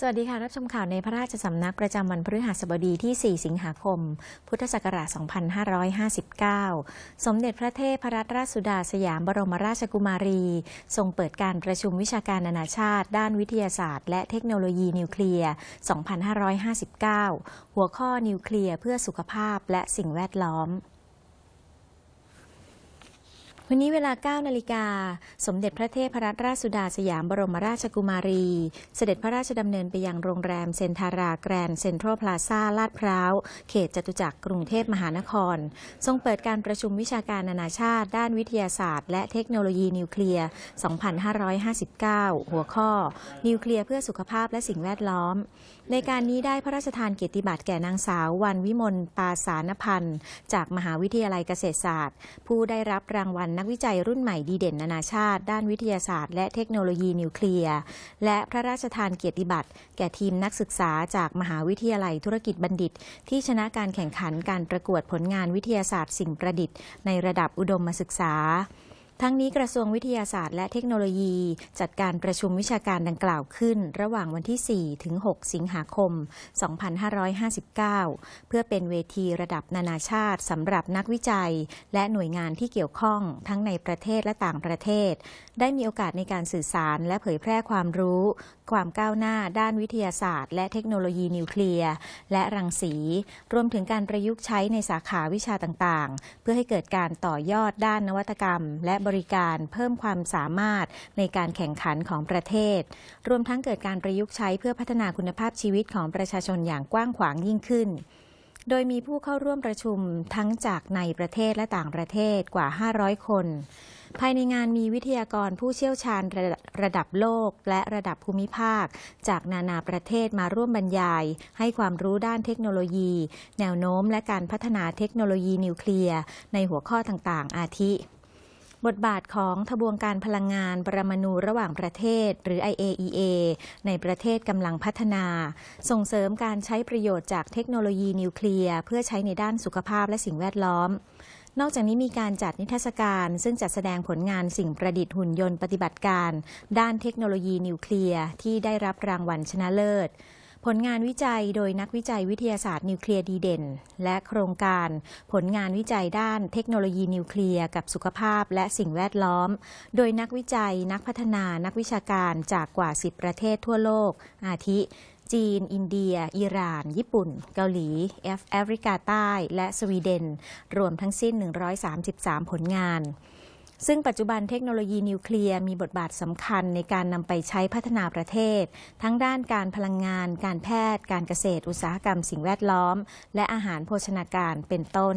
สวัสดีค่ะ รับชมข่าวในพระราชสำนักประจำวันพฤหัสบดีที่ 4 สิงหาคม พุทธศักราช 2559 สมเด็จพระเทพรัตนราชสุดาสยามบรมราชกุมารี ทรงเปิดการประชุมวิชาการนานาชาติ ด้านวิทยาศาสตร์ และเทคโนโลยีนิวเคลียร์ 2559 หัวข้อนิวเคลียร์เพื่อสุขภาพและสิ่งแวดล้อม วันนี้เวลา 9 นาฬิกา สมเด็จพระเทพรัตนราชสุดาสยามบรมราชกุมารี เสด็จพระราชดำเนินไปยังโรงแรมเซนทาราแกรนด์เซ็นทรัลพลาซ่าลาดพร้าว เขตจตุจักรกรุงเทพมหานคร ทรงเปิดการประชุมวิชาการนานาชาติ ด้านวิทยาศาสตร์ และเทคโนโลยีนิวเคลียร์ 2559 หัวข้อ นิวเคลียร์เพื่อสุขภาพและสิ่งแวดล้อม ในการนี้ได้พระราชทานเกียรติบัตรแก่นางสาววันวิมลปาสานพันธ์ จากมหาวิทยาลัยเกษตรศาสตร์ ผู้ได้รับรางวัลนักวิจัยรุ่นใหม่ดีเด่นนานาชาติ ด้านวิทยาศาสตร์และเทคโนโลยีนิวเคลียร์ และพระราชทานเกียรติบัตร แก่ทีมนักศึกษาจากมหาวิทยาลัยธุรกิจบัณฑิต ที่ชนะการแข่งขันการประกวดผลงานวิทยาศาสตร์สิ่งประดิษฐ์ ในระดับอุดมศึกษา ทั้งนี้กระทรวงวิทยาศาสตร์และเทคโนโลยี จัดการประชุมวิชาการดังกล่าวขึ้น ระหว่างวันที่ 4 ถึง 6 สิงหาคม 2559 เพื่อเป็นเวทีระดับนานาชาติสำหรับนักวิจัย และหน่วยงานที่เกี่ยวข้องทั้งในประเทศและต่างประเทศ ได้มีโอกาสในการสื่อสารและเผยแพร่ความรู้ ความก้าวหน้าด้านวิทยาศาสตร์ และเทคโนโลยีนิวเคลียร์และรังสี รวมถึงการประยุกต์ใช้ในสาขาวิชาต่างๆ เพื่อให้เกิดการต่อยอดด้านนวัตกรรม และบริการเพิ่มความสามารถในการแข่งขันของประเทศ รวมทั้งเกิดการประยุกต์ใช้เพื่อพัฒนาคุณภาพชีวิตของประชาชนอย่างกว้างขวางยิ่งขึ้น โดยมีผู้เข้าร่วมประชุมทั้งจากในประเทศและต่างประเทศกว่า 500 คน ภายในงานมีวิทยากรผู้เชี่ยวชาญระระดับโลกและระดับภูมิภาค จากนานาประเทศมาร่วมบรรยาย ให้ความรู้ด้านเทคโนโลยี แนวโน้มและการพัฒนาเทคโนโลยีนิวเคลียร์ในหัวข้อต่างๆ อาทิ บทบาทของทบวงการพลังงานปรมาณูระหว่างประเทศ หรือ IAEA ในประเทศกำลังพัฒนา ส่งเสริมการใช้ประโยชน์จากเทคโนโลยีนิวเคลียร์เพื่อใช้ในด้านสุขภาพและสิ่งแวดล้อมนอกจากนี้มีการจัดนิทรรศการซึ่งจัดแสดงผลงานสิ่งประดิษฐ์หุ่นยนต์ปฏิบัติการ ด้านเทคโนโลยีนิวเคลียร์ที่ได้รับรางวัลชนะเลิศ ผลงานวิจัยโดยนักวิจัยวิทยาศาสตร์นิวเคลียร์ดีเด่น และโครงการผลงานวิจัยด้านเทคโนโลยีนิวเคลียร์กับสุขภาพและสิ่งแวดล้อม โดยนักวิจัยนักพัฒนานักวิชาการจากกว่า 10 ประเทศทั่วโลก อาทิ จีน อินเดีย อิหร่าน ญี่ปุ่น เกาหลีแอฟริกาใต้ และสวีเดน รวมทั้งสิ้น 133 ผลงาน ซึ่งปัจจุบันเทคโนโลยีนิวเคลียร์มีบทบาทสำคัญในการนำไปใช้พัฒนาประเทศ ทั้งด้านการพลังงาน การแพทย์ การเกษตร อุตสาหกรรมสิ่งแวดล้อม และอาหารโภชนาการเป็นต้น